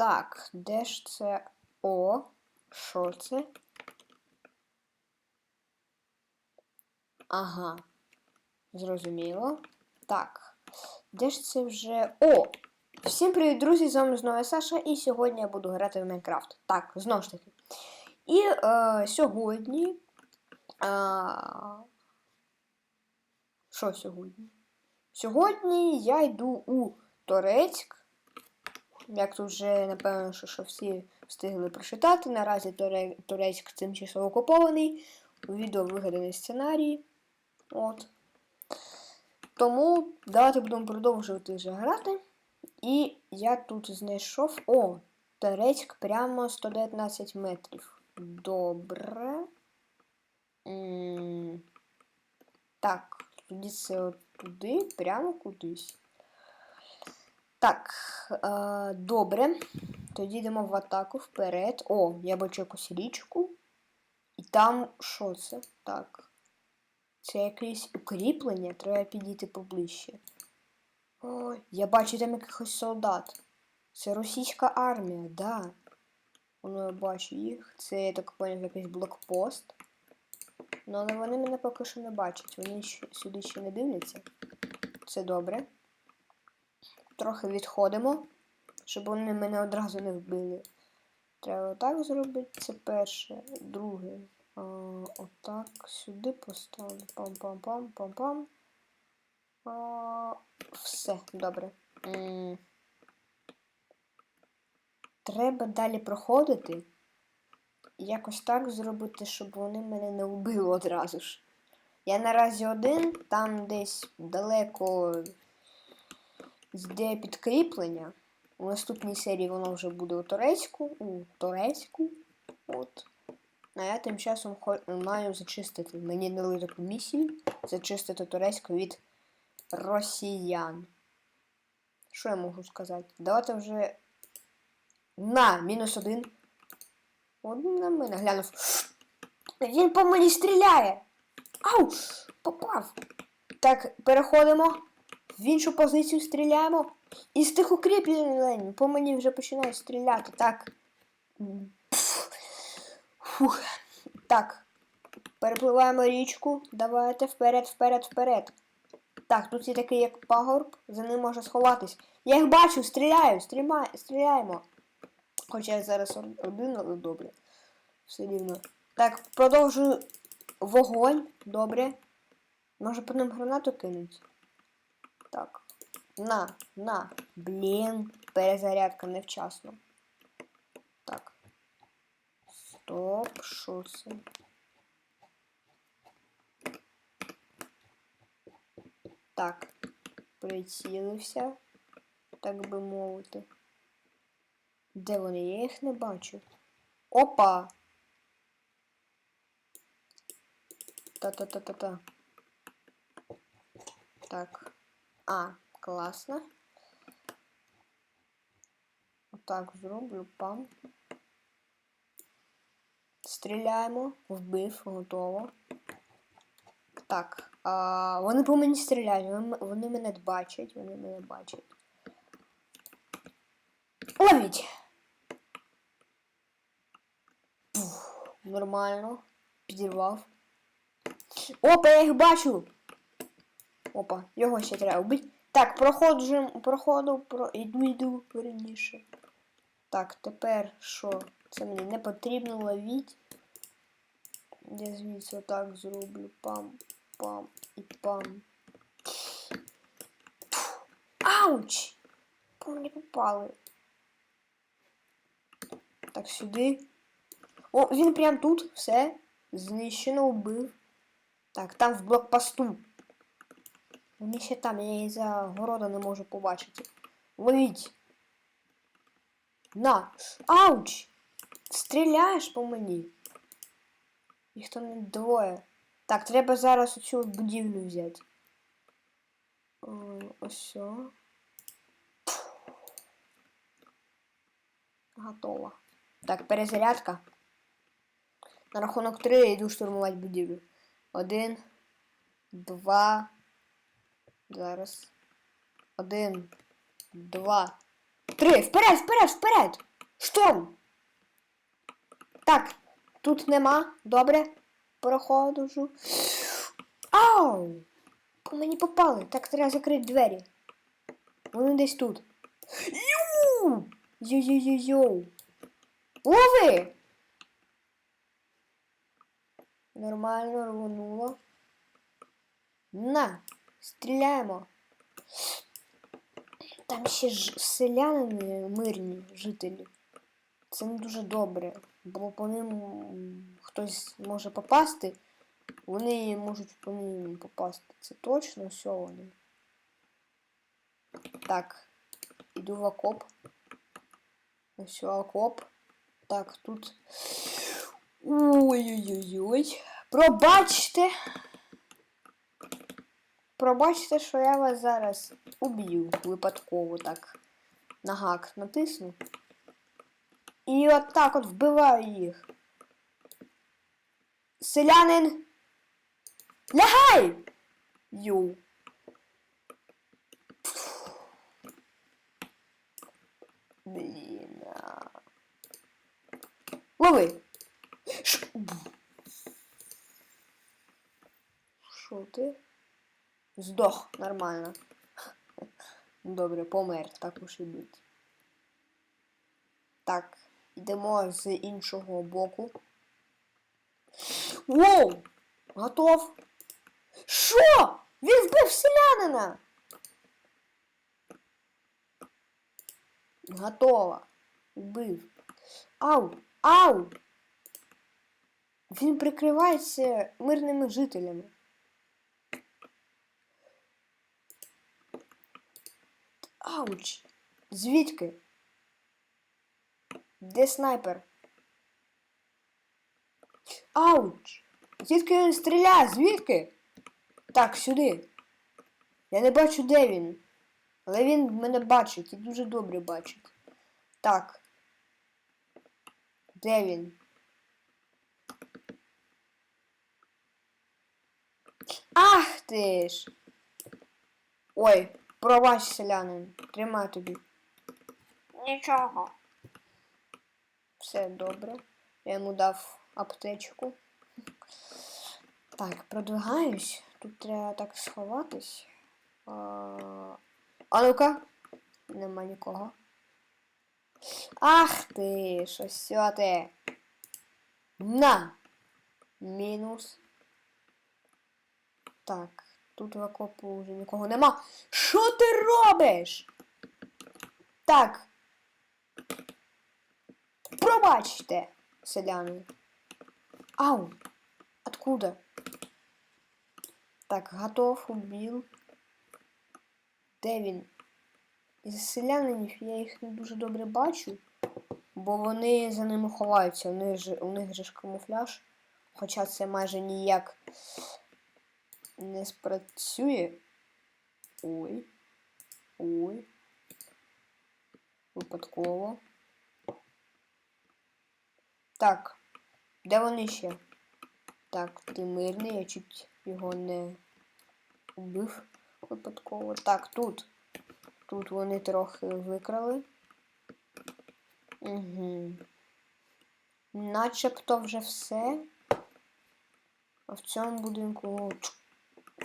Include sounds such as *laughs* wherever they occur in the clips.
Так, де ж це О? Що це? Ага. Зрозуміло. Так. Де ж це вже. О! Всім привіт, друзі! З вами знову Саша, і сьогодні я буду грати в Майнкрафт. Так, знову ж таки. І е, сьогодні. А... Що сьогодні? Сьогодні я йду у Торецьк. Як тут вже, напевно, що, що всі встигли прочитати. Наразі. Турецьк тимчасово окупований. У відео вигаданий сценарій. От. Тому давайте будемо продовжувати вже грати. І я тут знайшов. О! Турецьк прямо 119 метрів. Добре. М, Так, тоді це туди, прямо кудись. Так, е, добре. Тоді йдемо в атаку вперед. О, я бачу якусь річку. І там що це? Так. Це якесь укріплення, треба підійти поближче. Ой, я бачу там якихось солдат. Це російська армія, да. Воно я бачу їх. Це, я так поняв, якийсь блокпост. Ну, але вони мене поки що не бачать. Вони сюди ще не дивляться. Це добре. Трохи відходимо, щоб вони мене одразу не вбили. Треба так зробити. Це перше. Друге. А, отак. Сюди поставлю. Пам-пам-пам, пам-пам. Все, добре. Треба далі проходити. Якось так зробити, щоб вони мене не вбили одразу ж. Я наразі один, там десь далеко йде підкріплення. У наступній серії воно вже буде у Турецьку. У Турецьку. От. А я тим часом маю зачистити. Мені дали таку місію зачистити Турецьку від росіян. Що я можу сказати? Давайте вже. На! Мінус один. Один на мене глянув. Він по мені стріляє. Ау! Попав. Так, переходимо. В іншу позицію стріляємо. І з тих укріплень по мені вже починають стріляти. Так. Фух. Так. Перепливаємо річку. Давайте вперед, вперед, вперед. Так, тут є такий як пагорб, за ним можна сховатись. Я їх бачу, стріляю, стріма... стріляємо. Хоча я зараз один, але добре. Все рівно. Так, продовжую вогонь. Добре. Може по ним гранату кинуть? Так. На, на. Блін. Перезарядка невчасно. Так. Стоп, що це? Так. Прицілився, так би мовити. Де вони? Я їх не бачу. Опа! Та-та-та-та-та. Так. А, класно. Отак зроблю пам. Стріляємо. Вбив, готово. Так. А, вони по мені стріляють, вони, мене бачать, вони мене бачать. Ловіть! Пух, нормально. Підірвав. Опа, я їх бачу! Опа, його ще треба вбити. Так, проходжу, проходу, про... йду верніше. Так, тепер що? Це мені не потрібно ловіть. Я звідси отак зроблю. Пам, пам і пам. Ауч! Мені попали. Так, сюди. О, він прям тут, все. Знищено, вбив. Так, там в блокпосту. Вони ще там, я її за города не можу побачити. Ловіть. На! Ауч! Стріляєш по мені. Їх там не двоє. Так, треба зараз оцю будівлю взяти. Ось все. Готово. Так, перезарядка. На рахунок три я йду штурмувати будівлю. Один, два. Зараз. Один, два, три. Вперед, вперед, вперед! Шторм! Так, тут нема. Добре. Проходжу. Ау! По мені попали. Так, треба закрити двері. Вони десь тут. Ю! Йо-йо-йо-йо. Лови! Нормально рвонуло. На! Стріляємо. Там ще ж селянини мирні жителі. Це не дуже добре, бо по ним хтось може попасти. Вони можуть по ним попасти. Це точно все вони. Так, іду в окоп. Ось окоп. Так, тут. Ой-ой-ой-ой. Пробачте. Пробачте, що я вас зараз уб'ю випадково так. На гак натисну. І от так от вбиваю їх. Селянин. Лягай! Йоу. Блін. Лови. Що ти? Здох нормально. *laughs* Добре, помер, так уж і бути. Так, йдемо з іншого боку. Воу! Готов! Що? Він вбив селянина! Готово. Вбив. Ау! Ау! Він прикривається мирними жителями. Ауч! Звідки? Де снайпер? Ауч! Звідки він стріляє? Звідки? Так, сюди. Я не бачу, де він. Але він мене бачить і дуже добре бачить. Так. Де він? Ах ти ж! Ой, пробач, селянин. Тримай тобі. Нічого. Все добре. Я йому дав аптечку. Так, продвигаюсь. Тут треба так сховатись. А, а ну-ка. Нема нікого. Ах ти, що сьо ти. На! Мінус. Так, тут в окопу вже нікого нема. Що ти робиш? Так, Пробачте, селяни. Ау! Откуда? Так, готов, убил. Де він? Із селянинів я їх не дуже добре бачу, бо вони за ними ховаються. У них же, у них же ж камуфляж. Хоча це майже ніяк не спрацює. Ой. Ой. Випадково. Так, де вони ще? Так, ти мирний, я чуть його не убив випадково. Так, тут. Тут вони трохи викрали. Угу. Начебто вже все. А в цьому будинку.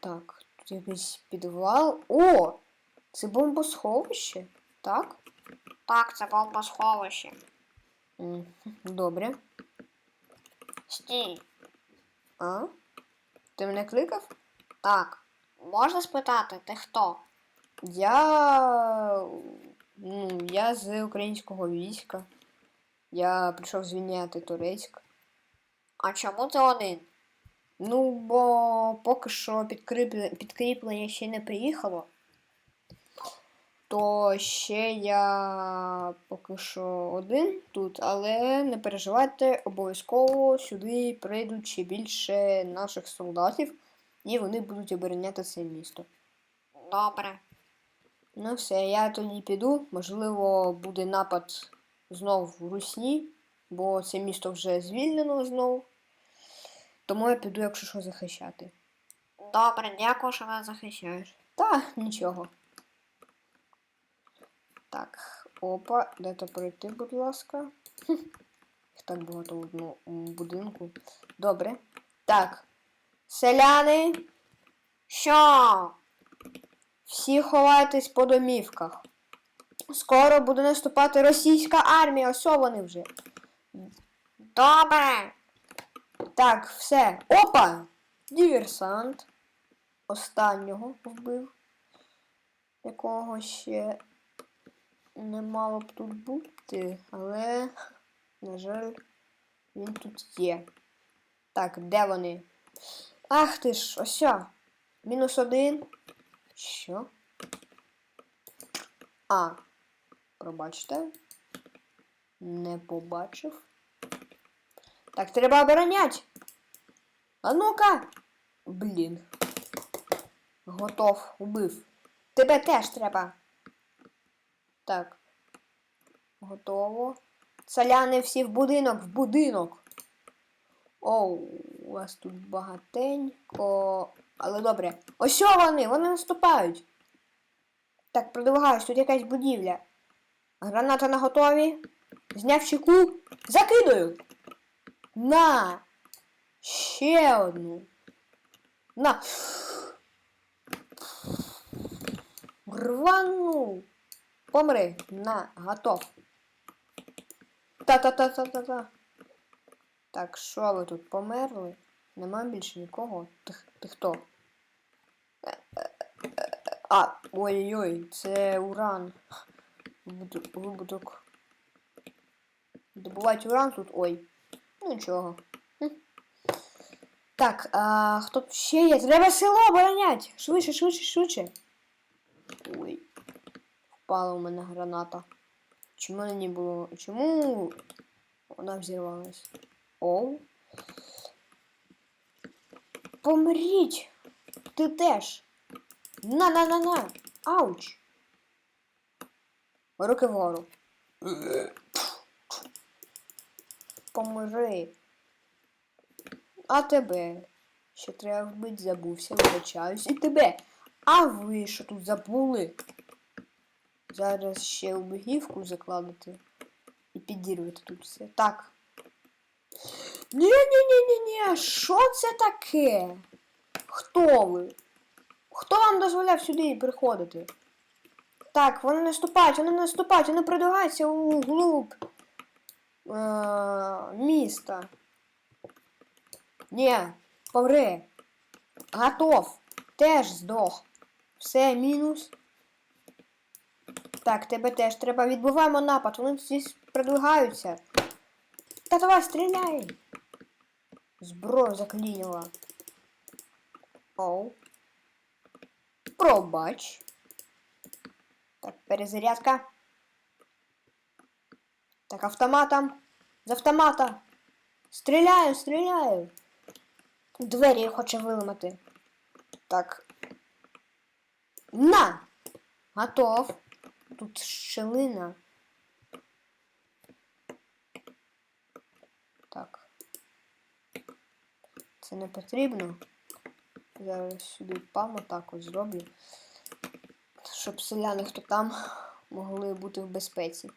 Так, тут якийсь підвал. О! Це бомбосховище, так? Так, це бомбосховище. Добре. Стій. А? Ти мене кликав? Так. Можна спитати, ти хто? Я. Ну, я з українського війська. Я прийшов звільняти Турецьк. А чому ти один? Ну, бо поки що підкріплення, ще не приїхало. То ще я поки що один тут, але не переживайте, обов'язково сюди прийдуть ще більше наших солдатів, і вони будуть обороняти це місто. Добре. Ну все, я тоді піду. Можливо, буде напад знов в Русні, бо це місто вже звільнено знов. Тому я піду, якщо що, захищати. Добре, дякую, що мене захищаєш. Та, нічого. Так, Опа, дайте пройти, будь ласка. Хм. Їх так багато в одному будинку. Добре. Так. Селяни, Що? всі ховайтесь по домівках. Скоро буде наступати російська армія, ось вони вже. Добре. Так, все. Опа! Діверсант. Останнього вбив. Якого ще не мало б тут бути, але, на жаль, він тут є. Так, де вони? Ах ти ж, ось. Мінус один. Що? А. Пробачте. Не побачив. Так, треба оборонять. А ну-ка. Блін. Готов, убив. Тебе теж треба. Так. Готово. Соляни всі в будинок, в будинок. Оу, у вас тут багатенько. Але добре. Ось вони, вони наступають. Так, продвигаюсь, тут якась будівля. Граната на готові. Зняв чеку. Закидаю. На. Ще одну. На. Рвану. Помри. На, готов. Та-та-та-та-та-та. Так, що ви тут померли? Нема більше нікого. Ти, ти хто? А, ой-ой-ой, це уран. Вибудок. Добувати уран тут. Ой. Ну нічого. Так, а хто ще є? Треба село оборонять! Швидше, швидше, швидше. Ой. Впала у мене граната. Чому не було? Чому вона взірвалась? Оу. Помріть! Ти теж. На на на на. Ауч. Руки вгору. Помри. А тебе? Ще треба вбити, забувся, вибачаюсь. І тебе. А ви що тут забули? Зараз ще убігівку закладати і підірвати тут все. Так. Ні-ні-ні-ні-ні, що це таке? Хто ви? Хто вам дозволяв сюди приходити? Так, вони наступають, вони наступають, вони продвигаються у глуб е- міста. Ні, помри. Готов. Теж здох. Все, мінус. Так, тебе теж треба. Відбиваємо напад. Вони здесь продвигаються. Та давай, стріляй. Зброю заклинила. Оу. Пробач. Так, перезарядка. Так, автоматом. З автомата. Стріляю, стріляю. Двері хоче виламати. Так. На! Готов. Тут щелина. Так. Це не потрібно. Зараз сюди пам так ось зроблю. Щоб селяни, хто там, могли бути в безпеці.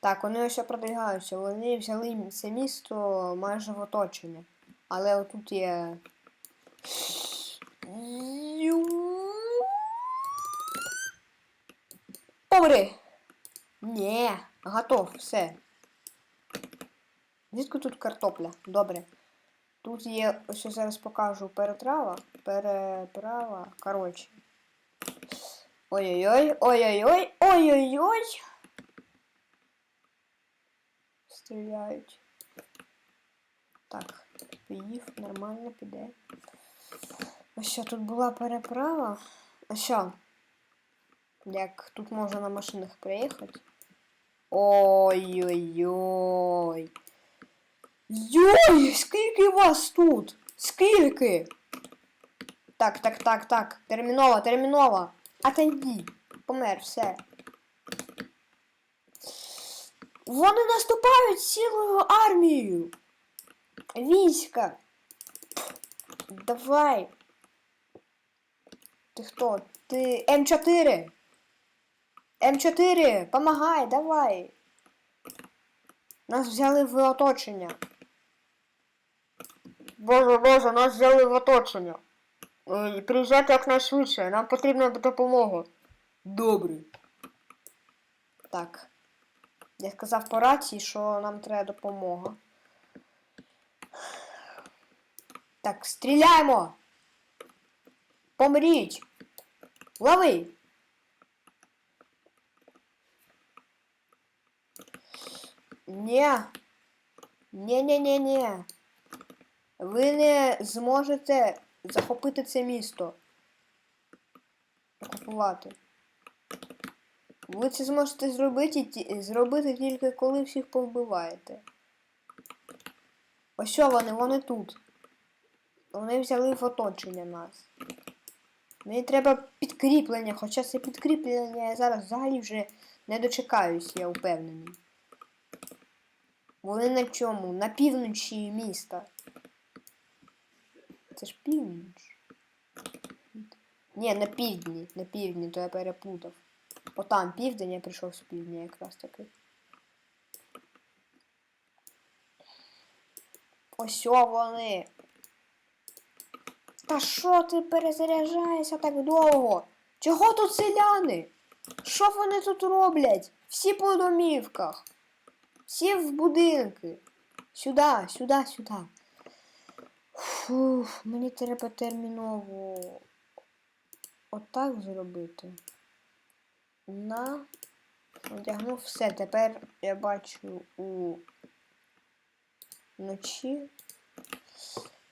Так, вони ось продвигаються. Вони взяли це місто майже в оточення. Але отут є. Помри! Ні, готов, все. Звідки тут картопля? Добре. Тут є, ось я зараз покажу перетрава. Переправа. Коротше. Ой-ой-ой, ой-ой-ой, ой-ой-ой. Стріляють. Так, поїв, нормально піде. А що, тут була переправа? А що? Як тут можна на машинах приїхати? Ой-ой-ой. Йой, скільки вас тут? Скільки? Так, так, так, так. Терміново, терміново. Отойди. Помер, все. Вони наступають цілою армією. Війська. Давай. Ти хто? Ти М4. М4, помагай, давай. Нас взяли в оточення. Боже, боже, нас взяли в оточення. Е, Приїжджайте якнайшвидше, нам потрібна допомога. Добре. Так. Я сказав по рації, що нам треба допомога. Так, стріляємо! Помріть! Лови! Ні. Ні-ні-ні-ні. Ви не зможете захопити це місто. Окупувати. Ви це зможете зробити, зробити тільки коли всіх повбиваєте. Ось вони, вони тут. Вони взяли в оточення нас. Мені треба підкріплення, хоча це підкріплення я зараз взагалі вже не дочекаюсь, я впевнений. Вони на чому? На півночі міста. Це ж північ. Ні, на півдні, на півдні, то я переплутав. Отам південь я прийшов з півдня якраз таки. Ось вони. Та що ти перезаряджаєшся так довго? Чого тут селяни? Що вони тут роблять? Всі по домівках. Всі в будинки. Сюди, сюди, сюди. Фух, мені треба терміново отак зробити. На. Одягнув все. Тепер я бачу у вночі.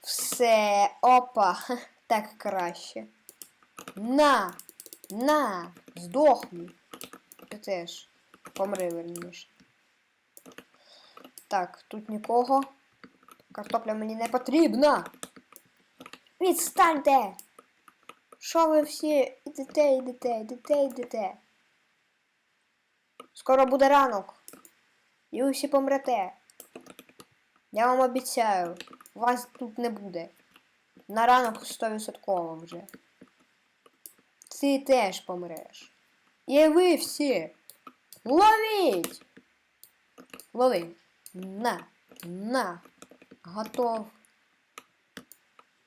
Все. Опа. *laughs* Так краще. На! На! Здохни. Ти теж. Помри верніше. Так, тут нікого. Картопля мені не потрібна. Відстаньте! Що ви всі йдете, йдете, йдете, йдете? Скоро буде ранок. І всі помрете. Я вам обіцяю, вас тут не буде. На ранок 100% вже. Ти теж помреш. І ви всі. Ловіть! Лови. На, на. Готов.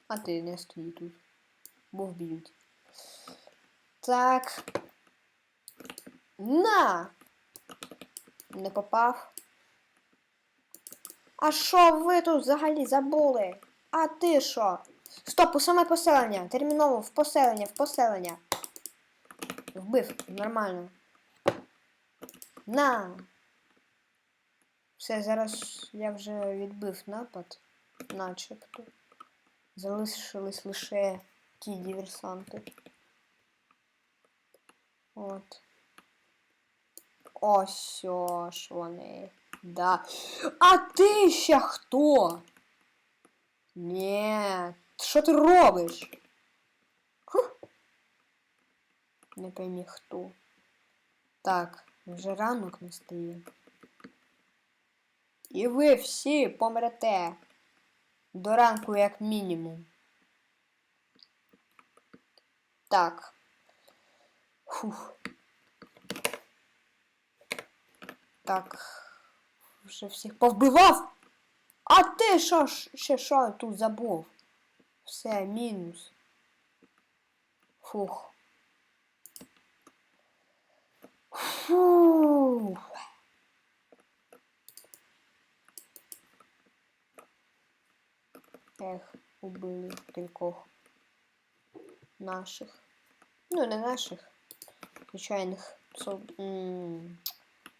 А ти не стій тут. Бо вб'ють. Так. На! Не попав. А що ви тут взагалі забули? А ти що? Стоп, у саме поселення. Терміново в поселення, в поселення. Вбив, нормально. На! Все, зараз я вже відбив напад, начебто. Залишились лише ті диверсанти. От. Ось ж вони. Да. А ти ще хто? Ні, що ти робиш? Хух. Не поймі хто. Так, вже ранок настає. І ви всі помрете. До ранку, як мінімум. Так. Фух. Так. Вже всіх повбивав. А ти що ще що тут забув? Все, мінус. Фух. Фух. Ех, убили кількох наших. Ну, не наших. Звичайних сол...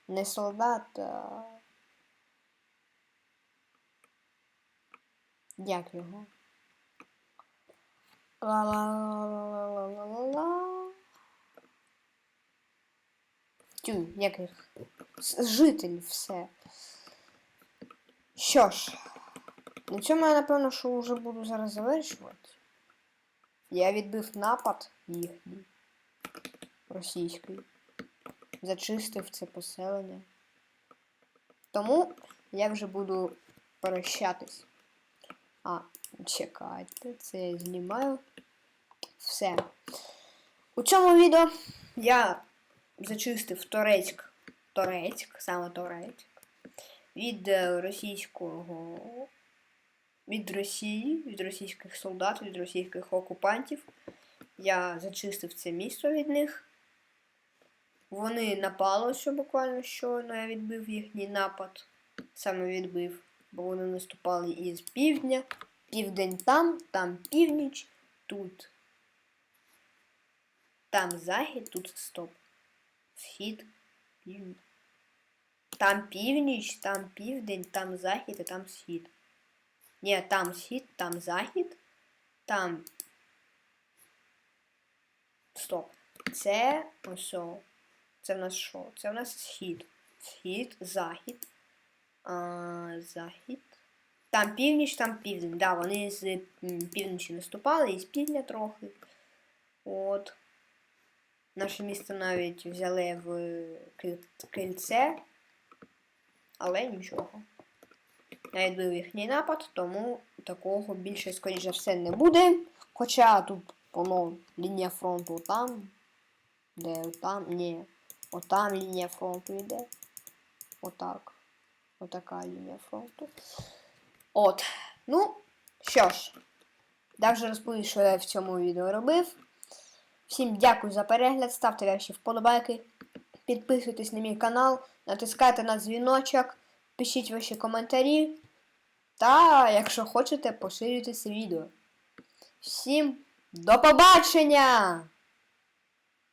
не солдат, а... Як його? Ла-ла-ла-ла-ла-ла-ла-ла. Тю, як їх? Житель, все. Що ж, на цьому я напевно, що вже буду зараз завершувати. Я відбив напад їхній російський. Зачистив це поселення. Тому я вже буду прощатись. А, чекайте, це я знімаю. Все. У цьому відео я зачистив Торецьк, Торецьк, саме Торецьк, від е, російського. Від Росії, від російських солдат, від російських окупантів. Я зачистив це місто від них. Вони напали що буквально щойно я відбив їхній напад. Саме відбив, бо вони наступали із півдня. Південь там, там північ, тут. Там захід, тут стоп. Схід, північ. Там північ, там південь, там захід і там схід. Ні, там схід, там захід, там. Стоп. Це ось. Це в нас що? Це в нас схід. Схід, захід. Захід. Там північ, там південь. Да, вони з півночі наступали і з півдня трохи. От. Наше місто навіть взяли в кільце. Але нічого. Я відбив їхній напад, тому такого більше, скоріш за все, не буде. Хоча тут воно лінія фронту там. Де там? Ні. Отам лінія фронту йде. Отак. Отака лінія фронту. От. Ну, що ж. Я вже розповів, що я в цьому відео робив. Всім дякую за перегляд, ставте ваші вподобайки, підписуйтесь на мій канал, натискайте на дзвіночок, пишіть ваші коментарі. Та, якщо хочете, поширюйте це відео. Всім до побачення!